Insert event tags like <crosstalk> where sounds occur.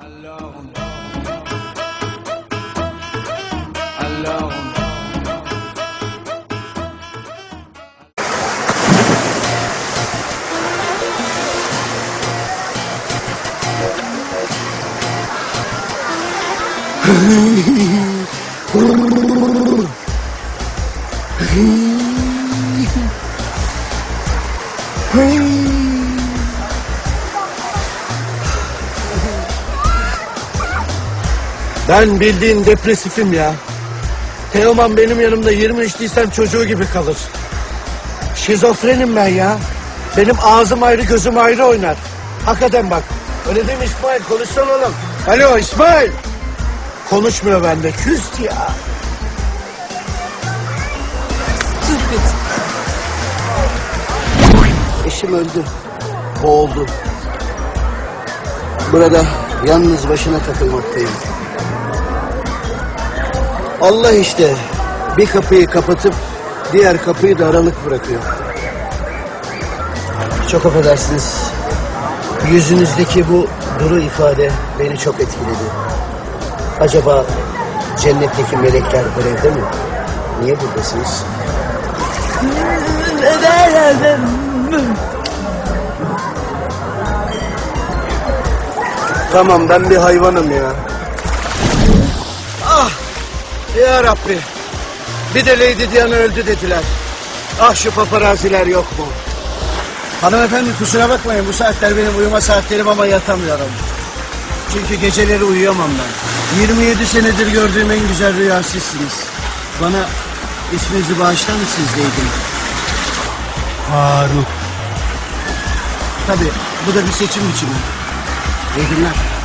Alors on. Alors on. Hey! <laughs> Ben bildiğin depresifim ya. Teoman benim yanımda 23 değilsem çocuğu gibi kalır. Şizofrenim ben ya. Benim ağzım ayrı gözüm ayrı oynar. Hakikaten bak. Öyle değil mi İsmail? Konuşsana oğlum. Alo İsmail. Konuşmuyor bende. Küst ya. Eşim öldü. Boğuldu. Burada yalnız başına takılmaktayım. Allah işte bir kapıyı kapatıp diğer kapıyı da aralık bırakıyor. Çok affedersiniz. Yüzünüzdeki bu duru ifade beni çok etkiledi. Acaba cennetteki melekler görevde mi? Niye buradasınız? Tamam ben bir hayvanım ya. Ya Rabbi. Bir de Lady Diana öldü dediler. Ah şu paparaziler yok mu? Hanımefendi kusura bakmayın bu saatler benim uyuma saatlerim ama yatamıyorum. Çünkü geceleri uyuyamam ben. 27 senedir gördüğüm en güzel rüya sizsiniz. Bana isminizi bağışlar mısınız Leydim? Faruk. Tabii bu da bir seçim biçimi. İyi günler.